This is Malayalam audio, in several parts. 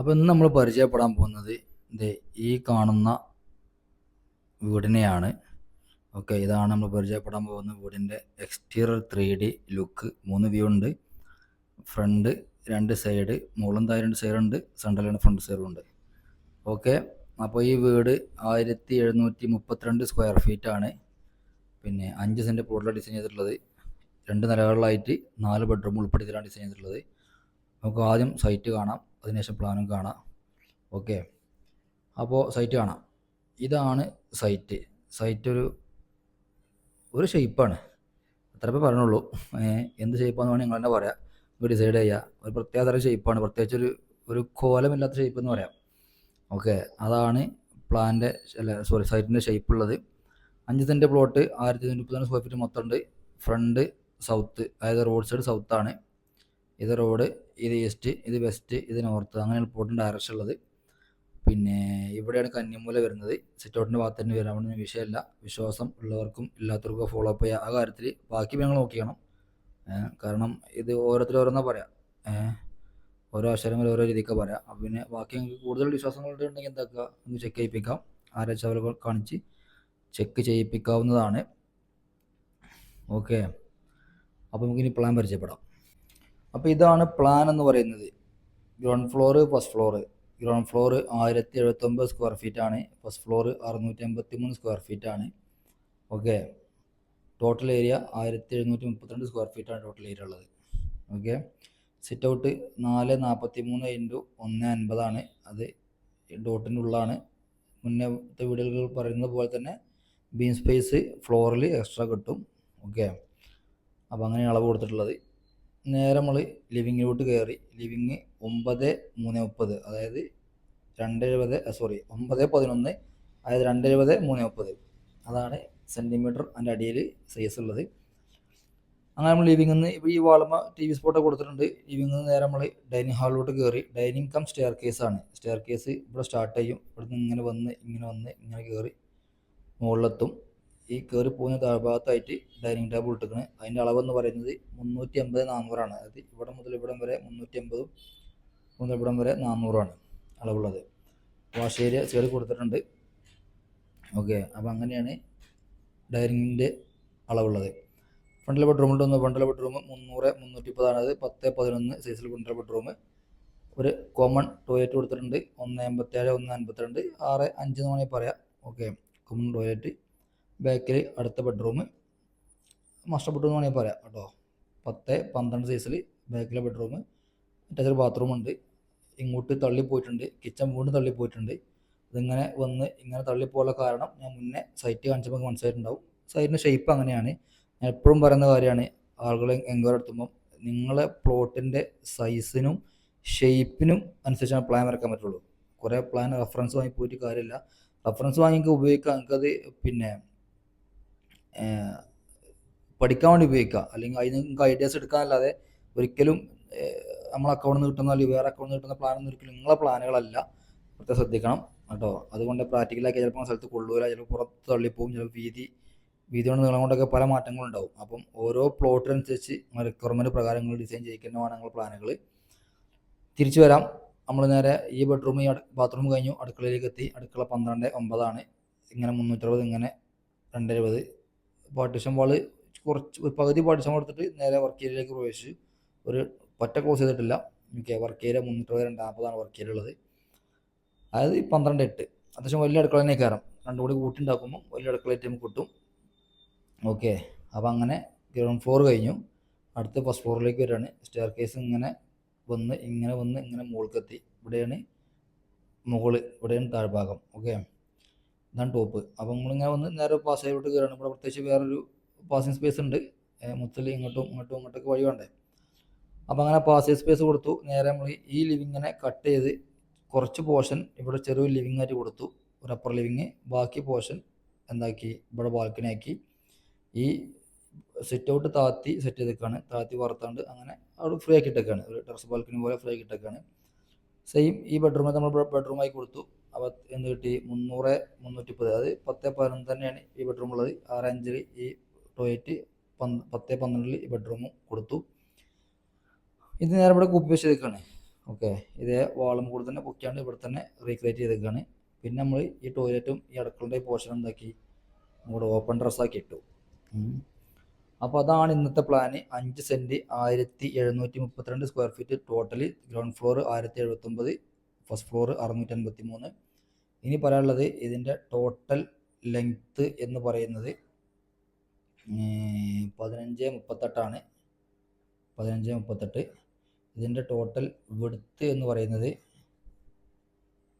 അപ്പോൾ ഇന്ന് നമ്മൾ പരിചയപ്പെടാൻ പോകുന്നത് ദേ ഈ കാണുന്ന വീടിനെയാണ്. ഓക്കെ ഇതാണ് നമ്മൾ പരിചയപ്പെടാൻ പോകുന്ന വീടിന്റെ എക്സ്റ്റീരിയർ ത്രീ ഡി ലുക്ക് മൂന്ന് വ്യൂ ഉണ്ട്. ഫ്രണ്ട് രണ്ട് സൈഡ് മുകളും താഴെ രണ്ട് സൈഡുണ്ട് സെൻട്രലാണ് ഫ്രണ്ട് സൈഡും ഉണ്ട്. ഓക്കെ അപ്പോൾ ഈ വീട് ആയിരത്തി എഴുന്നൂറ്റി മുപ്പത്തിരണ്ട് സ്ക്വയർ ഫീറ്റ് ആണ്. പിന്നെ അഞ്ച് സെന്റ് പ്ലോട്ടിലാണ് ഡിസൈൻ ചെയ്തിട്ടുള്ളത്. രണ്ട് നിലകളിലായിട്ട് നാല് ബെഡ്റൂം ഉൾപ്പെടുത്തിയിട്ടാണ് ഡിസൈൻ ചെയ്തിട്ടുള്ളത്. നമുക്ക് ആദ്യം സൈറ്റ് കാണാം അതിനുശേഷം പ്ലാനും കാണാം. ഓക്കെ അപ്പോൾ സൈറ്റ് കാണാം. ഇതാണ് സൈറ്റ് സൈറ്റ് ഒരു ഒരു ഷേപ്പാണ് അത്രപ്പേ പറഞ്ഞുള്ളൂ. എന്ത് ഷേപ്പാന്ന് വേണമെങ്കിൽ നിങ്ങൾ തന്നെ പറയാം. നമുക്ക് ഡിസൈഡ് ചെയ്യുക ഒരു പ്രത്യേക തരം ഷേപ്പാണ് പ്രത്യേകിച്ച് ഒരു ഒരു കോലമില്ലാത്ത ഷേപ്പ് എന്ന് പറയാം. ഓക്കെ അതാണ് പ്ലാന്റെ അല്ല സോറി സൈറ്റിന്റെ ഷേപ്പ് ഉള്ളത്. അഞ്ച് സെന്റ് പ്ലോട്ട് ആയിരത്തി ഇരുന്നൂറ്റി മുപ്പത്തിനാല് സ്ക്വയർ ഫീറ്റ് മൊത്തം ഉണ്ട്. ഫ്രണ്ട് സൗത്ത് അതായത് റോഡ് സൈഡ് സൗത്താണ് ഇത് റോഡ് ഇത് ഈസ്റ്റ് ഇത് വെസ്റ്റ് ഇത് നോർത്ത് അങ്ങനെയാണ് പോട്ടിന്റെ ഡയറക്ഷൻ ഉള്ളത്. പിന്നെ ഇവിടെയാണ് കന്നിമൂല വരുന്നത്. സിറ്റൗട്ടിന്റെ ഭാഗത്ത് തന്നെ വരാൻ വേണ്ടി വിഷയമല്ല. വിശ്വാസം ഉള്ളവർക്കും ഇല്ലാത്തവർക്കും ഫോളോ അപ്പ് ചെയ്യുക ആ കാര്യത്തിൽ ബാക്കി ഞങ്ങൾ നോക്കിക്കണം കാരണം ഇത് ഓരോരുത്തർ ഓരോന്നാ പറയാം. ഓരോ അക്ഷരങ്ങൾ ഓരോ രീതിക്ക് പറയാം. അപ്പം പിന്നെ ബാക്കി ഞങ്ങൾക്ക് കൂടുതൽ വിശ്വാസങ്ങളുണ്ടെങ്കിൽ ഉണ്ടെങ്കിൽ എന്താക്കുക? ഒന്ന് ചെക്ക് ചെയ്യിപ്പിക്കാം. ആരാച്ചാൽ അവരെ കാണിച്ച് ചെക്ക് ചെയ്യിപ്പിക്കാവുന്നതാണ്. ഓക്കെ അപ്പോൾ നമുക്കിനി പ്ലാൻ പരിചയപ്പെടാം. അപ്പോൾ ഇതാണ് പ്ലാൻ എന്ന് പറയുന്നത്. Ground floor first floor ground floor ആയിരത്തി എഴുപത്തൊമ്പത് സ്ക്വയർ ഫീറ്റ് ആണ്. ഫസ്റ്റ് ഫ്ലോർ അറുന്നൂറ്റി എൺപത്തി മൂന്ന് സ്ക്വയർ ഫീറ്റ് ആണ്. ഓക്കെ ടോട്ടൽ ഏരിയ ആയിരത്തി എഴുന്നൂറ്റി മുപ്പത്തിരണ്ട് സ്ക്വയർ ഫീറ്റ് ആണ് ടോട്ടൽ ഏരിയ ഉള്ളത്. ഓക്കെ സിറ്റ് ഔട്ട് നാല് നാൽപ്പത്തി മൂന്ന് ഇന്റു ഒന്ന് അൻപതാണ് അത് ഡോട്ടിന്റെ ഉള്ളാണ്. മുന്നത്തെ വീടുകൾ പറയുന്നത് പോലെ തന്നെ ബീം സ്പേസ് ഫ്ലോറിൽ എക്സ്ട്രാ കിട്ടും. ഓക്കെ അപ്പോൾ അങ്ങനെയാണ് അളവ് കൊടുത്തിട്ടുള്ളത്. നേരെ നമ്മൾ ലിവിങ്ങിലോട്ട് കയറി ലിവിങ് ഒമ്പത് മൂന്ന് മുപ്പത് അതായത് രണ്ട് എഴുപത് സോറി ഒമ്പത് പതിനൊന്ന് അതായത് രണ്ട് എഴുപത് മൂന്ന് മുപ്പത്. അതാണ് സെന്റിമീറ്റർ അതിന്റെ അടിയിൽ സൈസ് ഉള്ളത്. അങ്ങനെ നമ്മൾ ലിവിങ്ങിൽ നിന്ന് ഇപ്പോൾ ഈ വാളമ്മ ടി വി സ്പോട്ടൊക്കെ കൊടുത്തിട്ടുണ്ട്. ലിവിങ്ങിൽ നിന്ന് നേരെ നമ്മൾ ഡൈനിങ് ഹാളിലോട്ട് കയറി ഡൈനിങ് കം സ്റ്റെയർ കേസ് ആണ്. സ്റ്റെയർ കേസ് ഇവിടെ സ്റ്റാർട്ട് ചെയ്യും. ഇവിടുന്ന് ഇങ്ങനെ വന്ന് ഇങ്ങനെ വന്ന് ഇങ്ങനെ കയറി മുകളിലെത്തും. ഈ കയറി പോകുന്ന താഴ്ഭാഗത്തായിട്ട് ഡൈനിങ് ടേബിൾ ഇട്ടിരിക്കുന്നത് അതിന്റെ അളവെന്ന് പറയുന്നത് മുന്നൂറ്റി അമ്പത് നാനൂറാണ് അതായത് ഇവിടെ മുതൽ ഇവിടം വരെ മുന്നൂറ്റി അമ്പതും മുതൽ ഇവിടം വരെ നാനൂറാണ് അളവുള്ളത്. വാഷ് ഏരിയ സൈഡ് കൊടുത്തിട്ടുണ്ട്. ഓക്കെ അപ്പോൾ അങ്ങനെയാണ് ഡൈനിങ്ങിന്റെ അളവുള്ളത്. ഫ്രണ്ടിലെ ബെഡ്റൂമിൽ ഒന്ന് ഫ്രണ്ടിലെ ബെഡ്റൂം മുന്നൂറ് മുന്നൂറ്റി മുപ്പതാണ് അത് പത്ത് പതിനൊന്ന് സൈസിൽ ഫ്രണ്ടിലെ ബെഡ്റൂം ഒരു കോമൺ ടോയ്ലറ്റ് കൊടുത്തിട്ടുണ്ട്. ഒന്ന് എൺപത്തേഴ് ഒന്ന് അൻപത്തിരണ്ട്. ആറ് അഞ്ച് എന്ന് വേണമെങ്കിൽ പറയാം. ഓക്കെ കോമൺ ടോയ്ലറ്റ് ബാക്കിൽ അടുത്ത ബെഡ്റൂം മാസ്റ്റർ ബെഡ്റൂം വേണമെങ്കിൽ പറയാം കേട്ടോ. പത്ത് പന്ത്രണ്ട് സൈസിൽ ബാക്കിലെ ബെഡ്റൂം അറ്റാച്ച്ഡ് ബാത്റൂം ഉണ്ട്. ഇങ്ങോട്ട് തള്ളിപ്പോയിട്ടുണ്ട് കിച്ചൺ വീണ്ടും തള്ളിപ്പോയിട്ടുണ്ട് ഇതിങ്ങനെ വന്ന് ഇങ്ങനെ തള്ളിപ്പോകാനുള്ള കാരണം ഞാൻ മുന്നേ സൈറ്റ് കാണിച്ചപ്പോൾ മനസ്സിലായിട്ടുണ്ടാവും. സൈറ്റിന്റെ ഷേപ്പ് അങ്ങനെയാണ്. ഞാൻ എപ്പോഴും പറയുന്ന കാര്യമാണ്. ആളുകളെ എൻക്വയറി നടത്തുമ്പം നിങ്ങളെ പ്ലോട്ടിന്റെ സൈസിനും ഷേപ്പിനും അനുസരിച്ചാണ് പ്ലാൻ വരക്കാൻ പറ്റുള്ളൂ. കുറേ പ്ലാൻ റെഫറൻസ് വാങ്ങി പോയിട്ട് കാര്യമില്ല. റെഫറൻസ് വാങ്ങി ഉപയോഗിക്കുക ഉപയോഗിക്കാം നിങ്ങൾക്കത് പിന്നെ പഠിക്കാൻ വേണ്ടി ഉപയോഗിക്കുക. അല്ലെങ്കിൽ അതിന് നിങ്ങൾക്ക് ഐഡിയാസ് എടുക്കാനല്ലാതെ ഒരിക്കലും നമ്മൾ അക്കൗണ്ട് നിന്ന് കിട്ടുന്ന അല്ലെങ്കിൽ വേറെ അക്കൗണ്ട് കിട്ടുന്ന പ്ലാനൊന്നും ഒരിക്കലും നിങ്ങളെ പ്ലാനുകളല്ല പ്രത്യേകം ശ്രദ്ധിക്കണം കേട്ടോ. അതുകൊണ്ട് പ്രാക്ടിക്കലാക്കി ചിലപ്പോൾ സ്ഥലത്ത് കൊള്ളൂല ചിലപ്പോൾ പുറത്ത് തള്ളിപ്പോവും ചിലപ്പോൾ വീതി വീതി കൊണ്ട് നീളം കൊണ്ടൊക്കെ പല മാറ്റങ്ങളുണ്ടാവും അപ്പം ഓരോ പ്ലോട്ടിനനുസരിച്ച് റിക്വയർമെന്റ് പ്രകാരം നിങ്ങൾ ഡിസൈൻ ചെയ്യിക്കുന്നതാണ് നിങ്ങൾ പ്ലാനുകൾ തിരിച്ചു വരാം. നമ്മൾ നേരെ ഈ ബെഡ്റൂം ഈ ബാത്റൂം കഴിഞ്ഞു. അടുക്കളയിലേക്ക് എത്തി. അടുക്കള പന്ത്രണ്ട് ഒമ്പതാണ്. ഇങ്ങനെ മുന്നൂറ്ററുപത് ഇങ്ങനെ രണ്ടെഴുപത് പാർട്ടിഷൻ വാൾ കുറച്ച് പകുതി പാർട്ടിഷൻ കൊടുത്തിട്ട് നേരെ വർക്ക് ഏരിയയിലേക്ക് പ്രവേശിച്ചു ഒരു ഒറ്റ ക്ലോസ് ചെയ്തിട്ടില്ല. ഓക്കെ വർക്ക് ഏരിയ മുന്നൂറ്ററുപത് രണ്ടാമതാണ് വർക്ക് ഏരിയ ഉള്ളത്. അതായത് പന്ത്രണ്ട് എട്ട്. അത്യാവശ്യം വലിയ അടുക്കള തന്നെ കയറാം. രണ്ടും കൂടി കൂട്ടിണ്ടാക്കുമ്പോൾ വലിയ അടുക്കളയായിട്ട് നമുക്ക് കിട്ടും. ഓക്കെ അപ്പോൾ അങ്ങനെ ഗ്രൗണ്ട് ഫ്ലോർ കഴിഞ്ഞു. അടുത്ത ഫസ്റ്റ് ഫ്ലോറിലേക്ക് വരികയാണ്. സ്റ്റെയർ കേസ് ഇങ്ങനെ വന്ന് ഇങ്ങനെ വന്ന് ഇങ്ങനെ മുകൾക്കെത്തി. ഇവിടെയാണ് മുകൾ ഇവിടെയാണ് താഴ്ഭാഗം. ഓക്കെ ഇതാണ് ടോപ്പ് അപ്പോൾ നമ്മളിങ്ങനെ വന്ന് നേരെ പാസ് ആയിട്ട് കയറണം ഇവിടെ പ്രത്യേകിച്ച് വേറൊരു പാസിങ് സ്പേസ് ഉണ്ട്. മുത്തൽ ഇങ്ങോട്ടും ഇങ്ങോട്ടും ഇങ്ങോട്ടൊക്കെ വഴി വേണ്ടേ? അപ്പോൾ അങ്ങനെ പാസേജ് സ്പേസ് കൊടുത്തു. നേരെ നമ്മൾ ഈ ലിവിങ്ങിനെ കട്ട് ചെയ്ത് കുറച്ച് പോർഷൻ ഇവിടെ ചെറിയൊരു ലിവിങ് ആയിട്ട് കൊടുത്തു. ഒരു അപ്പർ ലിവിങ് ബാക്കി പോർഷൻ എന്താക്കി? ഇവിടെ ബാൽക്കണി ആക്കി. ഈ സിറ്റ് ഔട്ട് താത്തി സെറ്റ് ചെയ്തേക്കാണ്. താത്തി വറുത്താണ്ട് അങ്ങനെ അവിടെ ഫ്രീ ആക്കി ഇട്ടേക്കാണ് ഒരു ടെറസ് ബാൽക്കണി പോലെ ഫ്രീ ആക്കി ഇട്ടേക്കാണ് സെയിം ഈ ബെഡ്റൂമിൽ നമ്മൾ ബെഡ്റൂമായി കൊടുത്തു. അപ്പോൾ എന്ത് കിട്ടി മുന്നൂറ് മുന്നൂറ്റി മുപ്പത് അത് പത്ത് പതിനൊന്ന് തന്നെയാണ് ഈ ബെഡ്റൂം ഉള്ളത്. ആറ് അഞ്ചിൽ ഈ ടോയ്ലറ്റ് പന്ത് പത്ത് പന്ത്രണ്ടിൽ ഈ ബെഡ്റൂമും കൊടുത്തു. ഇത് നേരെ ഇവിടെ കുപ്പി വെച്ച് നിൽക്കുകയാണ് ഓക്കെ. ഇതേ വാളും കൂടെ തന്നെ പൊക്കിയാണ്ട് ഇവിടെ തന്നെ റീക്രിയേറ്റ് ചെയ്തേക്കാണ് പിന്നെ നമ്മൾ ഈ ടോയ്ലറ്റും ഈ അടുക്കളുടെ പോർഷൻ എന്താക്കി? നമ്മുടെ ഓപ്പൺ ഡ്രസ്സാക്കി ഇട്ടു. അപ്പോൾ അതാണ് ഇന്നത്തെ പ്ലാന് അഞ്ച് സെന്റ് ആയിരത്തി എഴുന്നൂറ്റി മുപ്പത്തിരണ്ട് square feet totally ground floor ആയിരത്തി എഴുപത്തൊമ്പത്. ഫസ്റ്റ് ഫ്ലോർ അറുന്നൂറ്റി അൻപത്തി മൂന്ന് ഇനി പറയാനുള്ളത് ഇതിന്റെ ടോട്ടൽ ലെങ്ത്ത് എന്ന് പറയുന്നത് പതിനഞ്ച് മുപ്പത്തെട്ടാണ്. പതിനഞ്ച് മുപ്പത്തെട്ട്. ഇതിന്റെ ടോട്ടൽ വെടുത്ത് എന്ന് പറയുന്നത്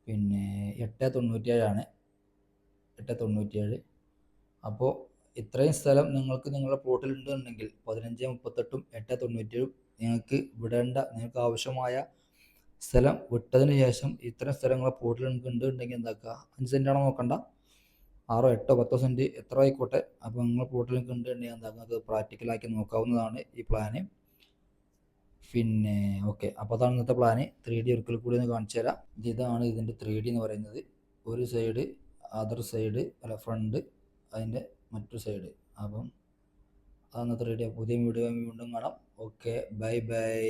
പിന്നെ എട്ട് തൊണ്ണൂറ്റിയേഴാണ്. എട്ട് തൊണ്ണൂറ്റിയേഴ്. അപ്പോൾ ഇത്രയും സ്ഥലം നിങ്ങൾക്ക് നിങ്ങളുടെ പ്ലോട്ടിൽ ഉണ്ടെന്നുണ്ടെങ്കിൽ പതിനഞ്ച് മുപ്പത്തെട്ടും എട്ട് തൊണ്ണൂറ്റിയേഴും നിങ്ങൾക്ക് വിടേണ്ട നിങ്ങൾക്ക് ആവശ്യമായ സ്ഥലം വിട്ടതിന് ശേഷം ഇത്തരം സ്ഥലങ്ങളെ പോർട്ടിൽ ഉണ്ട് ഉണ്ടെങ്കിൽ എന്താക്കുക? അഞ്ച് സെന്റാണോ നോക്കണ്ട. ആറോ എട്ടോ പത്തോ സെന്റ് എത്ര ആയിക്കോട്ടെ. അപ്പോൾ നിങ്ങൾ പോർട്ടിൽ നിങ്ങൾക്ക് ഉണ്ടെങ്കിൽ എന്താക്കുക? നിങ്ങൾക്ക് പ്രാക്ടിക്കലാക്കി നോക്കാവുന്നതാണ് ഈ പ്ലാന് പിന്നെ ഓക്കെ അപ്പോൾ അതാണ് ഇന്നത്തെ പ്ലാന് ത്രീ ഡി ഒരിക്കൽ കൂടി ഒന്ന് കാണിച്ചു തരാം. ഇതാണ് ഇതിന്റെ ത്രീ ഡി എന്ന് പറയുന്നത്. ഒരു സൈഡ് അതർ സൈഡ് അല്ല ഫ്രണ്ട് അതിന്റെ മറ്റൊരു സൈഡ് അപ്പം അതാണ് ത്രീ ഡി പുതിയ വീഡിയോ വീണ്ടും കാണാം. Okay bye bye